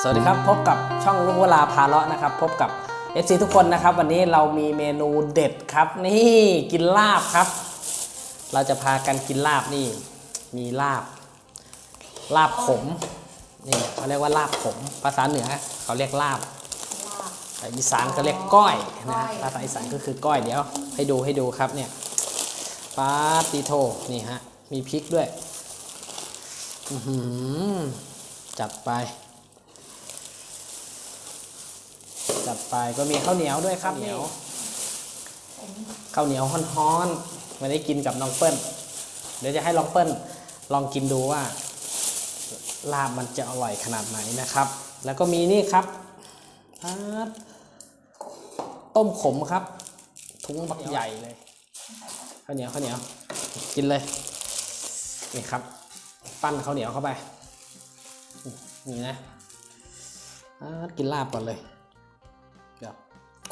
สวัสดีครับ พบกับช่องลุงเวลาพาเลาะนะครับ พบกับ FC ทุกคนนะครับ วันนี้เรามีเมนูเด็ดครับ นี่กินลาบครับ เราจะพากันกินลาบนี่ มีลาบ ลาบขมนี่เขาเรียกว่าลาบขม ภาษาเหนือเขาเรียกลาบแต่อีสานเขาเรียกก้อยนะภาษาอีสานก็คือก้อยเดี๋ยว ให้ดูให้ดูครับเนี่ยปาติโทนี่ฮะมีพริกด้วยจัดไป จั ดไปก็มีข้าวเหนียวด้วยครับเหนียวข้าวเหนียวฮ้อนๆวันนี้กินกับน้องเปิ้ลเดี๋ยวจะให้ลองเปิ้ลลองกินดูว่า ลาบมันจะอร่อยขนาดไหนนะครับ แล้วก็มีนี่ครับครับต้มขมครับ ทุงบักใหญ่เลยข้าวเหนียวข้าวเหนียวกินเลยนี่ครับ ปั้นข้าวเหนียวเข้าไปนี่นะอ่ากินลาบก่อนเลยเดี๋ยว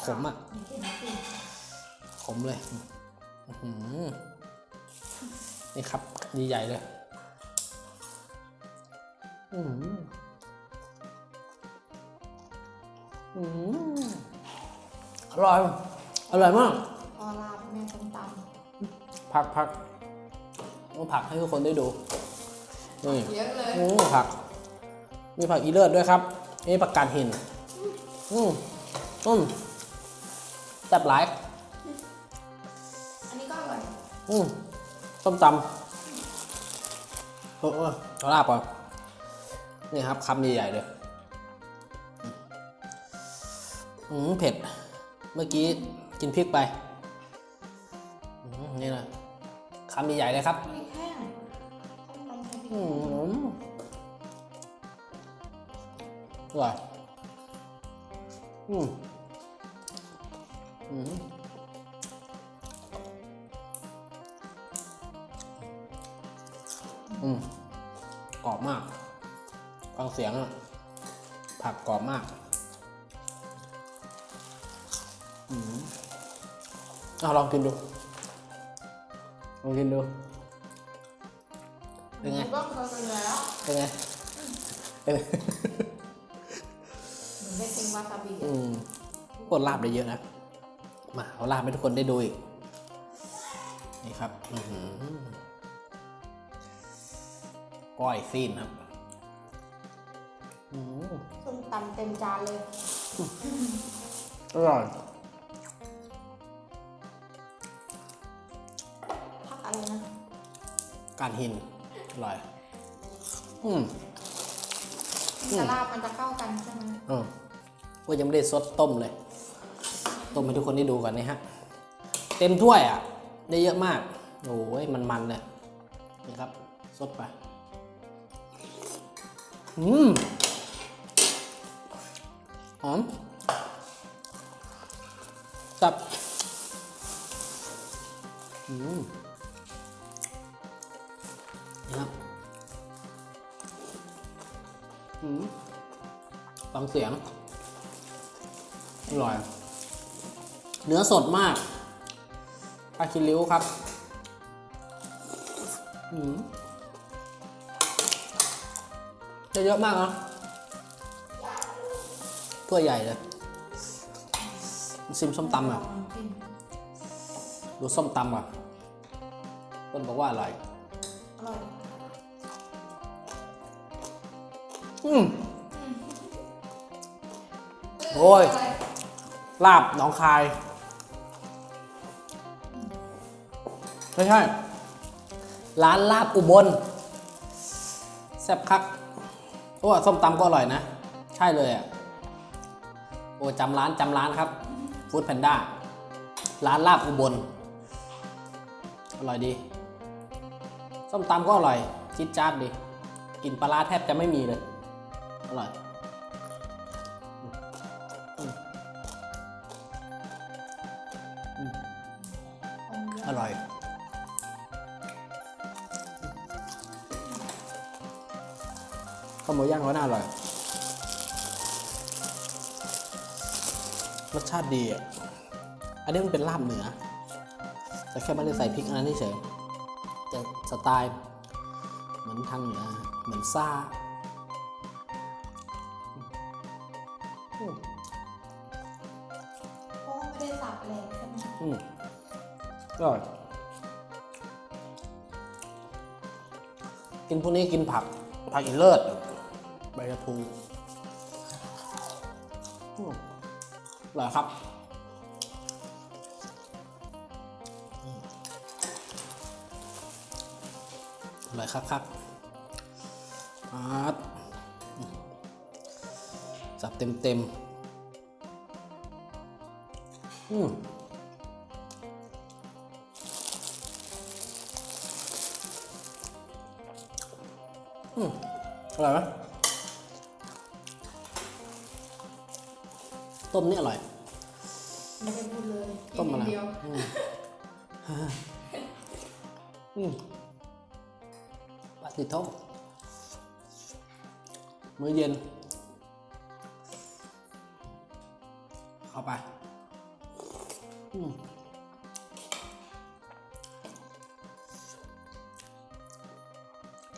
ขมอะขมเลยอื้อหือนี่ครับใหญ่ๆเลยอือหืออืมอร่อย อร่อยมากออลาบแม่ส้มตผักผักต้องผักให้ทุกคนได้ดูนี่ำเยอะเลยอืมผัก มีผักอีเลิศด้วยครับนี่ผักกาดหินอืมอืมแซ่บหลาย อันนี้ก็อร่อยอืมส้มตำเออเออเอาลาบก่อนนี่ครับคำใหญ่ๆเลยอืมเผ็ด เมื่อกี้กินพริกไปอืมนี่เลยคำใหญ่ๆเลยครับพริกแห้งต้มตำพริกอืมอร่อยอืม อืมอืมกรอบมากฟังเสียงอะผักกรอบมาก อืมเอาลองกินดู ลองกินดู เป็นไงหนูก็เคยกินแล้วเป็นไงเป็นไงหนูได้กินวาซาบิ อืมกดลาบได้เยอะนะ มาเอาลาบให้ทุกคนได้ดูอีก นี่ครับอื้อหือก้อยซีนครับอืมส้มตำเต็มจานเลย อร่อยผักอะไรนะ การหิน อร่อย อืมสลาบมันจะเข้ากันใช่ไหมเออว่ายังไม่ได้ซดต้มเลย ต้มให้ทุกคนได้ดูก่อนนี่ฮะ เต็มถ้วยอะ ได้เยอะมาก โอ้ยมันๆเลยนี่ครับซดไป อืมหอมจับ อืมนี่ครับอืมฟังเสียง อร่อย เนื้อสดมากปลาคิริ้วครับอืมเยอะมากนะถ้วใหญ่เลยซิมส้มตำอะลอดูส้มตำอะคนบอกว่าอร่อยอร่อยอืมโอ้ย ลาบหนองคาย ไม่ใช่ ร้านลาบอุบลแซ่บคักโอ้ส้มตำก็อร่อยนะ ใช่เลยอะโอ้จำร้านจำร้านครับฟู้ดแพนด้าร้านลาบอุบล อร่อยดี ส้มตำก็อร่อย จิ๊ดจ๊าดดี กินปลาร้าแทบจะไม่มีเลย อร่อย ข้าวหมูย่างก็น่าอร่อย รสชาติดีอะอันนี้มันเป็นลาบเหนือ แต่แค่ไม่ได้ใส่พริกอันนั้นเฉยแต่สไตล์เหมือนทางเหนือ เหมือนซ่าอืมเพราะว่าไม่ได้สับแรงใช่ไหมอืมอร่อยกินพวกนี้กินผักผักอีเลิศ ใบกระทูอืมอร่อครับอร่อยครับครับอาร์ตจับเต็มเต็มอืมอืมอร่อยไหม ต้มนี่อร่อย ไม่ได้พูดเลยต้มอะไรกินอย่างเดียวอืมอืมปาติโต้มื้อเย็น เข้าไปอืม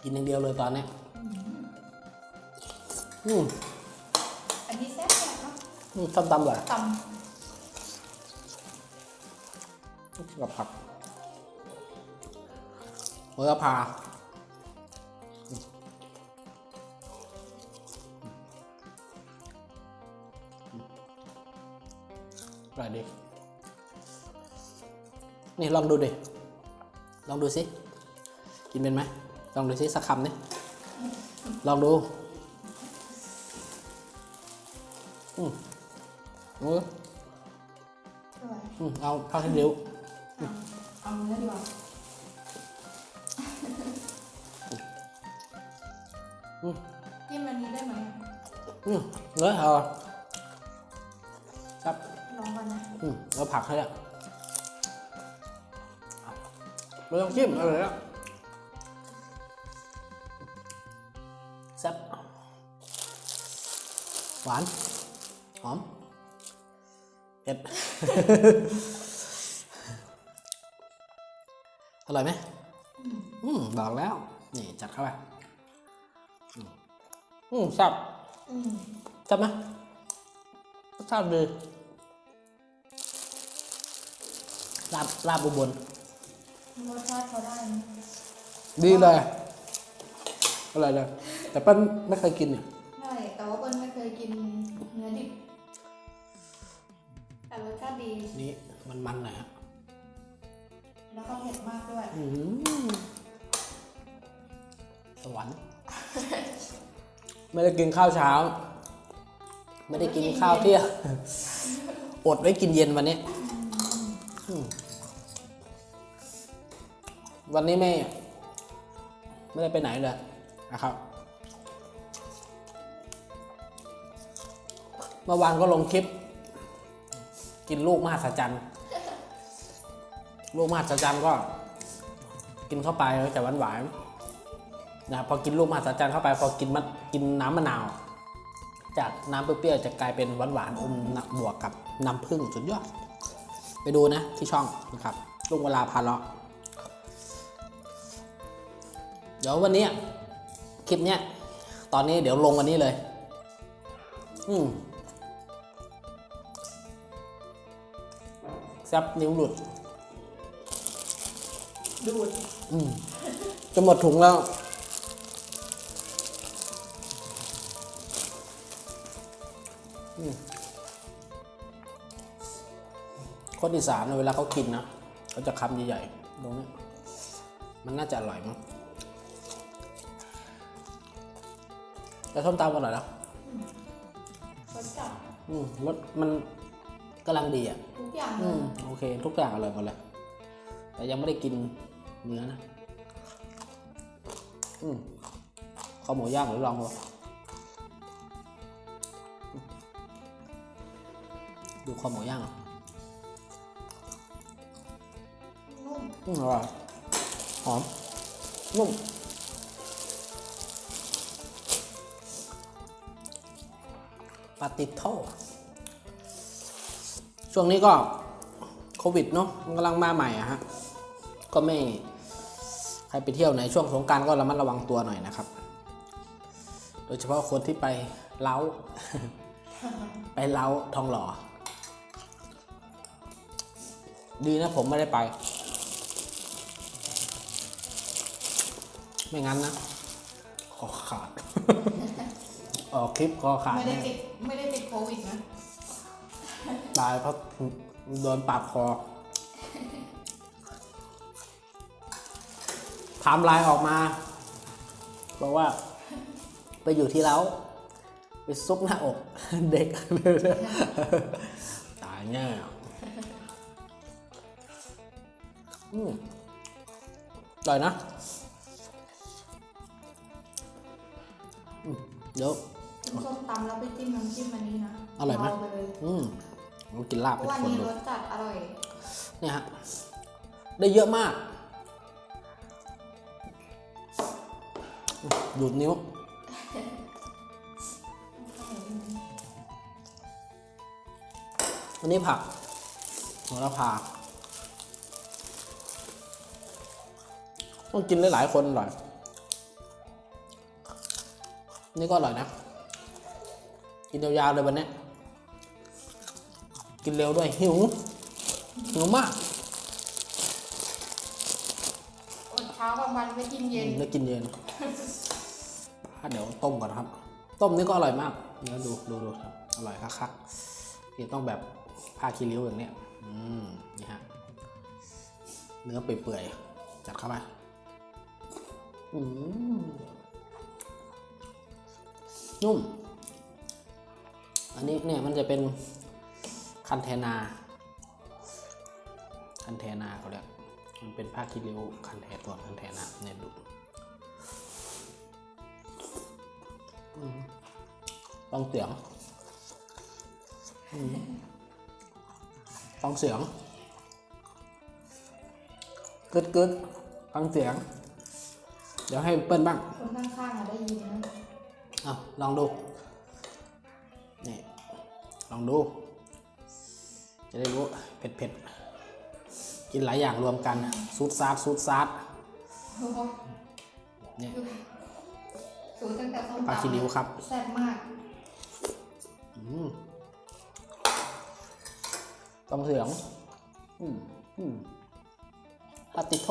กินอย่างเดียวเลยตอนเนี้ยอืม อันนี้แซ่บแซ่บ เนาะอืมต้มตำเลยตกับผักโหระพาอร่อยดีนี่ลองดูดิ ลองดูสิ กินเป็นไหม ลองดูสิสักคำนี่ลองดู อืม อืมำด้วยอืมเอาเท่าที่เร็วเอาเอาเนื้อดีกว่าอืมจิ้มอันนี้ได้ไหมอืมเลยเอาครับลองก่อนนะอืมแล้วผักให้ละไม่ต้องจิ้มอะไรแล้วแซ่บหวานหอม เผ็ดอร่อยไหมอืมบอกแล้ว นี่จัดเข้าไปอืมอืมแซ่บอืมใช่ไหมรสชาติดีลาบลาบอุบลรสชาติเขาได้นะดีเลยอร่อยเลย แต่เปิ้ลไม่เคยกินเนี่ย แต่รสชาติดีนี่มันมันๆหน่อยฮะแล้วก็เผ็ดมากด้วย อื้อหือสวรรค์ ไม่ได้กินข้าวเช้า ไม่ได้กินข้าวเที่ยงอดไว้กินเย็นวันนี้อืมวันนี้ไม่ไม่ได้ไปไหนเลยนะครับ เมื่อวานก็ลงคลิป กินลูกมหัศจรรย์ลูกมหัศจรรย์ก็ กินเข้าไปแล้วจะหวานหวานนะพอกินลูกมหัศจรรย์เข้าไป พอกินมะกินน้ำมะนาว จากน้ำเปรี้ยวๆจะกลายเป็นหวานหวานอมน้ำบวกกับน้ำผึ้งสุดยอด ไปดูนะที่ช่องนะครับลุงเวลาพาเลาะเดี๋ยววันนี้คลิปเนี้ยตอนนี้เดี๋ยวลงวันนี้เลย อืม ซบนิ้วหลุด ดูดอืมจะหมดถุงแล้วอืมคนอีสานน่ะเวลาเขากินนะเขาจะคำใหญ่ๆตรงนี้ มันน่าจะอร่อยมั้งแต่ส้มตำอร่อยนะรสจัดอืมรสมัน กำลังดีอะทุกอย่างเลอืยมโอเค ทุกอย่างอร่อยหมดเลยแต่ยังไม่ได้กินเนื้อนะอืมข้าวหมูย่างหรือลองดูดูข้าวหมูย่างอะนุ่มอืมอร่อยหอมนุ่มปาติโท ช่วงนี้ก็โควิดเนาะมันกำลังมาใหม่อะฮะก็ไม่ใครไปเที่ยวในช่วงสงการก็ระมัดระวังตัวหน่อยนะครับ โดยเฉพาะคนที่ไปเล้า ไปเล้าทองหล่อ ดีนะผมไม่ได้ไป ไม่งั้นนะคอขาด ออกคลิปคอขาดไม่ได้ติดไม่ได้ติดโควิดนะ ตายเพราะโดนปาดคอไทม์ไลน์ออกมาบอกว่า ไปอยู่ที่เล้าไปซุกหน้าอกเด็กตายแน่อืมอร่อยนะอืมเดี๋ยวกินส้มตำแล้วไปจิ้มน้ำจิ้มอันนี้นะอร่อยไหมเา ไปเลยอืมผมกินลาบเพเป็ราะนว่าคนนี้ดูรสจัดอร่อย เนี่ยฮะ ได้เยอะมากดูดนิ้วอันนี้ผักโหระพา ต้องกินหลายๆคนอร่อย นี่ก็อร่อยนะ กินยาวๆเลยวันนี้ กินเร็วด้วยหิว หิวมากอดเช้ากลางวันไปกินเย็นได้กินเย็นอะเดี๋ยวต้มก่อนครับ ต้มนี่ก็อร่อยมากเดี๋ยวดูดูดูครับอร่อยคักๆนี่ต้องแบบผ้าคีริ้วอย่างเนี้ยอืมนี่ฮะเนื้อเปื่อยๆจัดเข้าไปอืมนุ่ม อันนี้เนี่ยมันจะเป็น คันเทนา คันเทนาเขาเรียกมันเป็นผ้าคีริ้วคันเทตัวคันเทนาเนี่ยดูอืมฟังเสียงอืมฟังเสียงกึดกึดฟังเสียง เดี๋ยวให้เปิ้ลบ้าง คนข้างๆอะได้ยินนะเอาลองดู นี่ ลองดูจะ ได้รู้เผ็ดเผ็ดๆกินหลายอย่างรวมกันซูดซาดซูดซาดโอ้โหนี่สูตรตั้งแต่ส้มปลาตำคีริ้วครับแซ่บมากอืมต้องเสียงอืมอืมปาติโท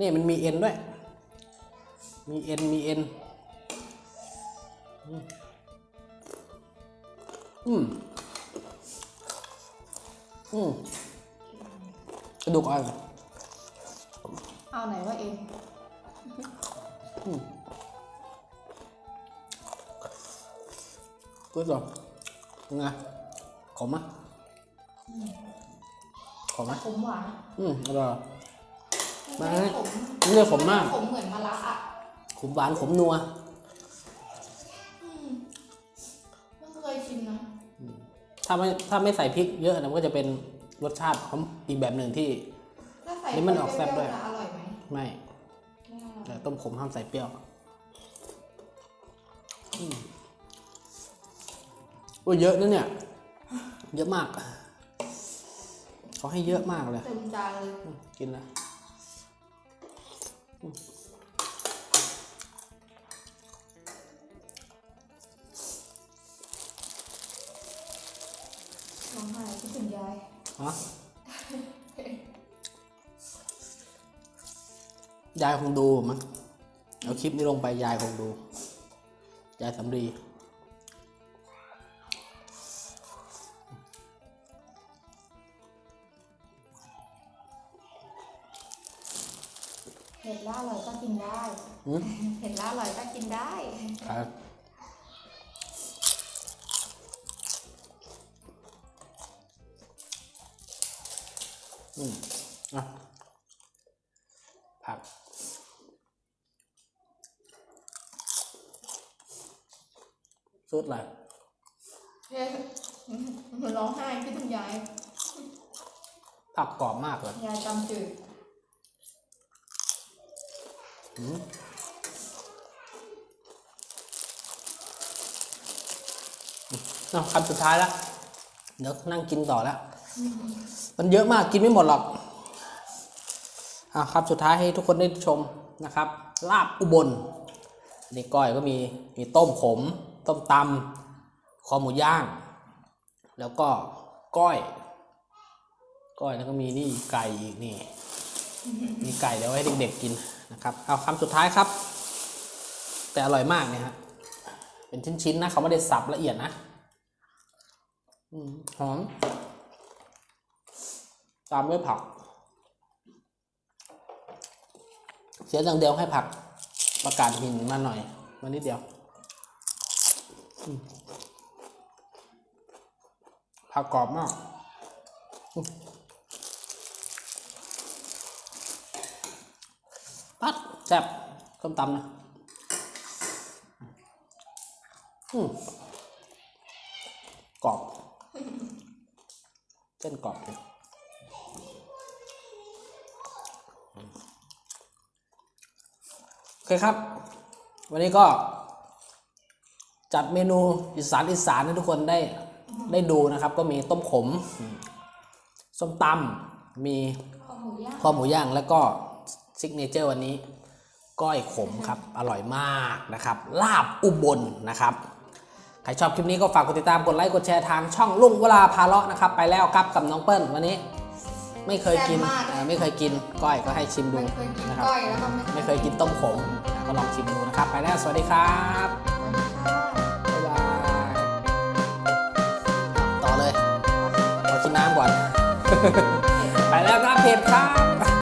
นี่มันมีเอ็นด้วย มีเอ็น มีเอ็น อืม อืมอืมกระดูกอ่อนเอาไหนว่าเองกูดเหรอยังไงขมไหมขมไหมขมหวานอืมอร่อยไม่ไม่ได้ขมไม่ได้ขมมาก ขมเหมือนมะระอะขมหวานขมนัว ถ้าไม่ถ้าไม่ใส่พริกเยอะนะมันก็จะเป็นรสชาติของอีกแบบหนึ่งที่ ถ้าใส่นี่มันออกแซ่บด้วย เปรี้ๆจะอร่อยไหมไม่ไม่อร่อยแต่ต้มขมห้ามใส่เปรี้ยวอืมโอ้ยเยอะนะเนี่ย เยอะมากเขาให้เยอะมากเลย เต็มจานเลยอืมกินนะ ฮะยายคงดูมั้งเอาคลิปนี้ลงไปยายคงดู ยายสำรีเผ็ดแล้วอร่อยก็กินได้หืมเผ็ดแล้วอร่อยก็กินได้ครับ สุดอะไรเฮ้ยมันร้องไห้คิดถึงยายผักกรอบมากเลยยายจำจืดอืมเอาคำสุดท้ายแล้วเดี๋ยวนั่งกินต่อแล้ว มันเยอะมากกินไม่หมดหรอกอะครับสุดท้ายให้ทุกคนได้ชมนะครับ ลาบอุบลอันนี่ก้อยก็มีมีต้มขม ต้มตำคอหมูย่าง แล้วก็ก้อย ก้อยแล้วก็มีนี่ไก่อีกนี่ มีไก่เดี๋ยวให้เด็กๆกินนะครับ เอาคำสุดท้ายครับ แต่อร่อยมากเนี่ยฮะเป็นชิ้นๆนะเขาไม่ได้สับละเอียดนะอืมหอมตามด้วยผัก เสียอย่างเดียวให้ผักประกาศหินมาหน่อยมานิดเดียว ผักกรอบมากอืมปัดแซ่บส้มตำนะอืมกรอบ เส้นกรอบเลยโอเคครับ วันนี้ก็ จัดเมนูอีสานอีสานให้ทุกคนได้ได้ดูนะครับ ก็มีต้มขมอืมส้มตำมีข้าวหมูย่างข้อหมูย่างแล้วก็ซิกเนเจอร์วันนี้ ก้อยขมครับ อร่อยมากนะครับ ลาบอุบลนะครับ ใครชอบคลิปนี้ก็ฝากกดติดตามกดไลค์กดแชร์ทางช่องลุงเวลาพาเลาะนะครับ ไปแล้วครับกับน้องเปิ้ลวันนี้ ไม่เคยกินเอ่อไม่เคยกินก้อยก็ให้ชิมดูไม่เคยกินนะครับก้อยแล้วก็ไม่ไม่เคยกินต้มขมอะก็ลองชิมดูนะครับ ไปแล้วสวัสดีครับ ไปแล้วครับเพจครับ